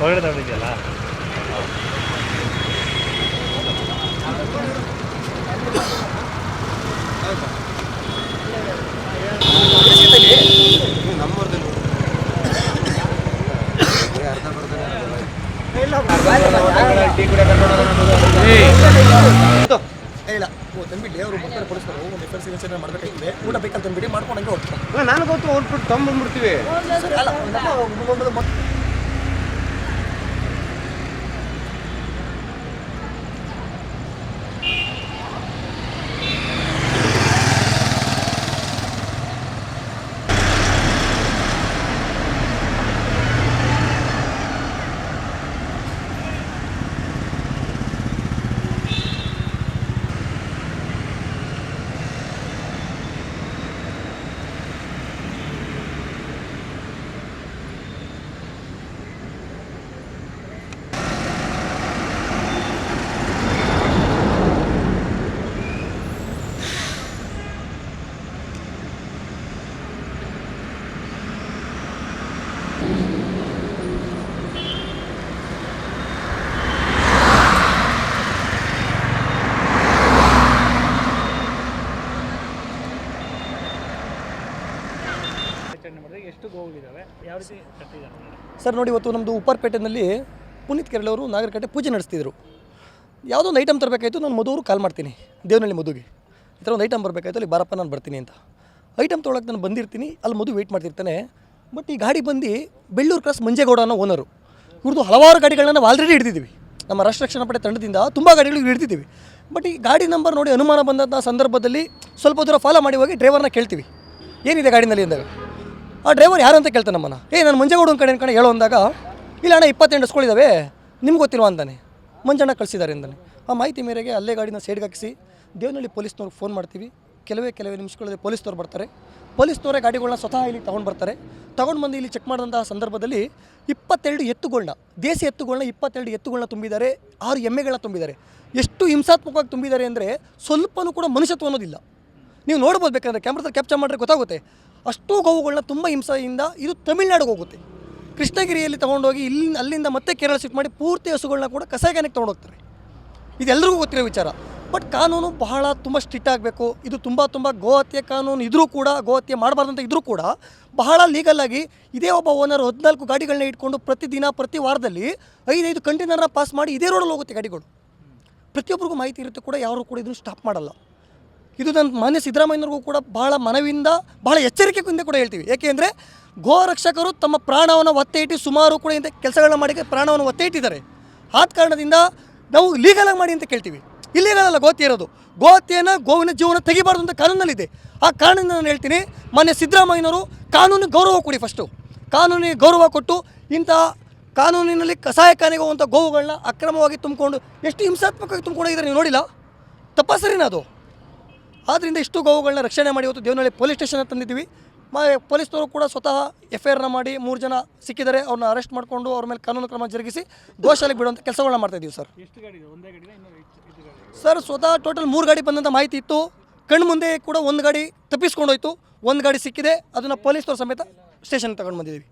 ಹೊರಗಡೆ ತಗೊಂಡಿದ್ಯಲ್ಲ ಇಲ್ಲ ಓ ಅವರು ಒಂದು ಮಾಡಬೇಕಾಗಿದೆ ಊಟ ಬೇಕಂತ ತಂದ್ಬಿಟ್ಟು ಮಾಡ್ಕೊಂಡು ಹಂಗೆ ಹೋಗ್ತಾರೆ ನಾನು ಗೊತ್ತು ಹೋಗ್ಬಿಟ್ಟು ತಂಬಂದ್ಬಿಡ್ತೀವಿ ಅಲ್ಲ ಮತ್ತೆ ಎಷ್ಟು ಗೋವುಗಳಿದ್ದಾವೆ ಸರ್, ನೋಡಿ ಇವತ್ತು ನಮ್ಮದು ಉಪ್ಪರ್ಪೇಟೆನಲ್ಲಿ ಪುನೀತ್ ಕೆರಳವರು ನಾಗರಕಟ್ಟೆ ಪೂಜೆ ನಡೆಸ್ತಿದ್ರು. ಯಾವುದೋ ಒಂದು ಐಟಮ್ ತರಬೇಕಾಯ್ತು, ನಾನು ಮಧುವರು ಕಾಲ್ ಮಾಡ್ತೀನಿ, ದೇವನಹಳ್ಳಿ ಮಧುಗೆ. ಈ ಥರ ಒಂದು ಐಟಮ್ ಬರಬೇಕಾಯ್ತು, ಅಲ್ಲಿ ಬಾರಪ್ಪ ನಾನು ಬರ್ತೀನಿ ಅಂತ. ಐಟಮ್ ತೊಗೊಳಕ್ಕೆ ನಾನು ಬಂದಿರ್ತೀನಿ, ಅಲ್ಲಿ ಮಧು ವೆಯ್ಟ್ ಮಾಡ್ತಿರ್ತಾನೆ. ಬಟ್ ಈ ಗಾಡಿ ಬಂದು ಬೆಳ್ಳೂರು ಕ್ರಾಸ್ ಮಂಜೇಗೌಡ ಅನ್ನೋ ಓನರು ಇವ್ರದ್ದು ಹಲವಾರು ಗಾಡಿಗಳನ್ನ ನಾವು ಆಲ್ರೆಡಿ ಹಿಡಿದಿದ್ದೀವಿ ನಮ್ಮ ರಾಷ್ಟ್ರ ರಕ್ಷಣಾ ಪಡೆ ತಂಡದಿಂದ ತುಂಬ ಗಾಡಿಗಳು ಹಿಡಿದಿದ್ದೀವಿ ಬಟ್ ಈ ಗಾಡಿ ನಂಬರ್ ನೋಡಿ ಅನುಮಾನ ಬಂದಂಥ ಸಂದರ್ಭದಲ್ಲಿ ಸ್ವಲ್ಪ ದೂರ ಫಾಲೋ ಮಾಡಿ ಹೋಗಿ ಡ್ರೈವರ್ನ ಕೇಳ್ತೀವಿ. ಏನಿದೆ ಗಾಡಿನಲ್ಲಿ ಅಂದಾಗ ಆ ಡ್ರೈವರ್ ಯಾರು ಅಂತ ಕೇಳ್ತಾನೆ ನಮ್ಮನ್ನ. ಏ, ನಾನು ಮಂಜೇಗೌಡ ಕಡೆ ಕಡೆ ಹೇಳೋ ಅಂದಾಗ, ಇಲ್ಲ ಅಣ್ಣ, ಇಪ್ಪತ್ತೆಂಟು ಸ್ಕೂಲಿದ್ದಾವೆ ನಿಮ್ಗೆ ಗೊತ್ತಿಲ್ವಾ ಅಂತಾನೆ ಮಂಜಣ್ಣ ಕಳಿಸಿದ್ದಾರೆ ಅಂತಾನೆ ಆ ಮಾಹಿತಿ ಮೇರೆಗೆ ಅಲ್ಲೇ ಗಾಡಿನ ಸೈಡ್ಗೆ ಹಾಕಿಸಿ, ದೇವನಹಳ್ಳಿ ಪೊಲೀಸ್ನವ್ರಿಗೆ ಫೋನ್ ಮಾಡ್ತೀವಿ. ಕೆಲವೇ ಕೆಲವೇ ನಿಮಿಷಗಳಲ್ಲಿ ಪೊಲೀಸ್ನವ್ರು ಬರ್ತಾರೆ. ಪೊಲೀಸ್ನವರೇ ಗಾಡಿಗಳನ್ನ ಸ್ವತಃ ಇಲ್ಲಿ ತೊಗೊಂಡು ಬರ್ತಾರೆ. ತೊಗೊಂಡು ಬಂದು ಇಲ್ಲಿ ಚೆಕ್ ಮಾಡಿದಂತಹ ಸಂದರ್ಭದಲ್ಲಿ ಇಪ್ಪತ್ತೆರಡು ಎತ್ತುಗಳನ್ನ ದೇಸಿ ಎತ್ತುಗಳನ್ನ ಇಪ್ಪತ್ತೆರಡು ಎತ್ತುಗಳನ್ನ ತುಂಬಿದ್ದಾರೆ, ಆರು ಎಮ್ಮೆಗಳನ್ನ ತುಂಬಿದ್ದಾರೆ. ಎಷ್ಟು ಹಿಂಸಾತ್ಮಕವಾಗಿ ತುಂಬಿದ್ದಾರೆ ಅಂದರೆ ಸ್ವಲ್ಪನೂ ಕೂಡ ಮನುಷ್ಯತ್ವ ಅನ್ನೋದಿಲ್ಲ. ನೀವು ನೋಡ್ಬೋದು ಬೇಕಂದ್ರೆ ಕ್ಯಾಮ್ರಾದಲ್ಲಿ ಕ್ಯಾಪ್ಚರ್ ಮಾಡಿದ್ರೆ ಗೊತ್ತಾಗುತ್ತೆ. ಅಷ್ಟು ಗೋವುಗಳನ್ನ ತುಂಬ ಹಿಂಸೆಯಿಂದ ಇದು ತಮಿಳ್ನಾಡಿಗೆ ಹೋಗುತ್ತೆ. ಕೃಷ್ಣಗಿರಿಯಲ್ಲಿ ತೊಗೊಂಡೋಗಿ ಇಲ್ಲಿ, ಅಲ್ಲಿಂದ ಮತ್ತೆ ಕೇರಳ ಶಿಫ್ಟ್ ಮಾಡಿ ಪೂರ್ತಿ ಹಸುಗಳನ್ನ ಕೂಡ ಕಸಾಯಿಖಾನೆಗೆ ತೊಗೊಂಡೋಗ್ತಾರೆ. ಇದೆಲ್ಲರಿಗೂ ಗೊತ್ತಿರೋ ವಿಚಾರ. ಬಟ್ ಕಾನೂನು ಬಹಳ ತುಂಬ ಸ್ಟ್ರಿಕ್ಟ್ ಆಗಬೇಕು. ಇದು ತುಂಬ ತುಂಬ ಗೋಹತ್ಯೆ ಕಾನೂನು ಇದ್ರೂ ಕೂಡ ಗೋಹತ್ಯೆ ಮಾಡಬಾರ್ದಂತ ಇದ್ರೂ ಕೂಡ ಬಹಳ ಲೀಗಲ್ ಆಗಿ ಇದೇ ಒಬ್ಬ ಓನರ್ ಹದಿನಾಲ್ಕು ಗಾಡಿಗಳನ್ನ ಇಟ್ಕೊಂಡು ಪ್ರತಿದಿನ, ಪ್ರತಿ ವಾರದಲ್ಲಿ ಐದೈದು ಕಂಟೈನರ್ನ ಪಾಸ್ ಮಾಡಿ ಇದೇ ರೋಡಲ್ಲಿ ಹೋಗುತ್ತೆ ಗಾಡಿಗಳು. ಪ್ರತಿಯೊಬ್ಬರಿಗೂ ಮಾಹಿತಿ ಇರುತ್ತೆ ಕೂಡ, ಯಾರು ಕೂಡ ಇದನ್ನು ಸ್ಟಾಪ್ ಮಾಡಲ್ಲ. ಇದು ನನ್ನ ಮಾನ್ಯ ಸಿದ್ದರಾಮಯ್ಯನವ್ರಿಗೂ ಕೂಡ ಬಹಳ ಮನವಿಯಿಂದ ಬಹಳ ಎಚ್ಚರಿಕೆಯಿಂದ ಕೂಡ ಹೇಳ್ತೀವಿ. ಏಕೆಂದರೆ ಗೋ ರಕ್ಷಕರು ತಮ್ಮ ಪ್ರಾಣವನ್ನು ಒತ್ತೆ ಇಟ್ಟು ಸುಮಾರು ಕೂಡ ಇಂಥ ಕೆಲಸಗಳನ್ನ ಮಾಡಿ ಪ್ರಾಣವನ್ನು ಒತ್ತೆ ಇಟ್ಟಿದ್ದಾರೆ ಆದ ಕಾರಣದಿಂದ ನಾವು ಲೀಗಲಾಗಿ ಮಾಡಿ ಅಂತ ಕೇಳ್ತೀವಿ. ಇಲ್ಲೀಗಲ್ ಅಲ್ಲ ಗೋತಿ ಇರೋದು. ಗೋಹತ್ಯೆಯನ್ನು ಗೋವಿನ ಜೀವನ ತೆಗಿಬಾರ್ದು ಅಂತ ಕಾನೂನಲ್ಲಿದೆ. ಆ ಕಾರಣದಿಂದ ನಾನು ಹೇಳ್ತೀನಿ, ಮಾನ್ಯ ಸಿದ್ದರಾಮಯ್ಯನವರು ಕಾನೂನು ಗೌರವ ಕೊಡಿ ಫಸ್ಟು ಕಾನೂನಿಗೆ ಗೌರವ ಕೊಟ್ಟು ಇಂಥ ಕಾನೂನಿನಲ್ಲಿ ಕಸಾಯಖಾನೆಗೆ ಹೋಗುವಂಥ ಗೋವುಗಳನ್ನ ಅಕ್ರಮವಾಗಿ ತುಂಬಿಕೊಂಡು ಎಷ್ಟು ಹಿಂಸಾತ್ಮಕವಾಗಿ ತುಂಬಿಕೊಂಡಿದ್ದಾರೆ ನೀವು ನೋಡಿಲ್ಲ? ತಪ್ಪಾಸರಿನ ಅದು. ಆದ್ದರಿಂದ ಇಷ್ಟು ಗೋವುಗಳನ್ನ ರಕ್ಷಣೆ ಮಾಡಿ ಇವತ್ತು ದೇವನಹಳ್ಳಿ ಪೊಲೀಸ್ ಸ್ಟೇಷನ್ ತಂದಿದ್ದೀವಿ. ಮ ಪೊಲೀಸ್ನವರು ಕೂಡ ಸ್ವತಃ ಎಫ್ ಐ ಆರ್ನ ಮಾಡಿ ಮೂರು ಜನ ಸಿಕ್ಕಿದರೆ ಅವ್ರನ್ನ ಅರೆಸ್ಟ್ ಮಾಡಿಕೊಂಡು ಅವ್ರ ಮೇಲೆ ಕಾನೂನು ಕ್ರಮ ಜರುಗಿಸಿ ಗೋಶಾಲೆಗೆ ಬಿಡುವಂಥ ಕೆಲಸಗಳನ್ನ ಮಾಡ್ತಾ ಇದ್ದೀವಿ ಸರ್. ಸರ್ ಸ್ವತಃ ಟೋಟಲ್ ಮೂರು ಗಾಡಿ ಬಂದಂಥ ಮಾಹಿತಿ ಇತ್ತು. ಕಣ್ಣು ಮುಂದೆ ಕೂಡ ಒಂದು ಗಾಡಿ ತಪ್ಪಿಸ್ಕೊಂಡೋಯ್ತು. ಒಂದು ಗಾಡಿ ಸಿಕ್ಕಿದೆ. ಅದನ್ನು ಪೊಲೀಸ್ನವ್ರ ಸಮೇತ ಸ್ಟೇಷನ್ ತಗೊಂಡು ಬಂದಿದ್ದೀವಿ.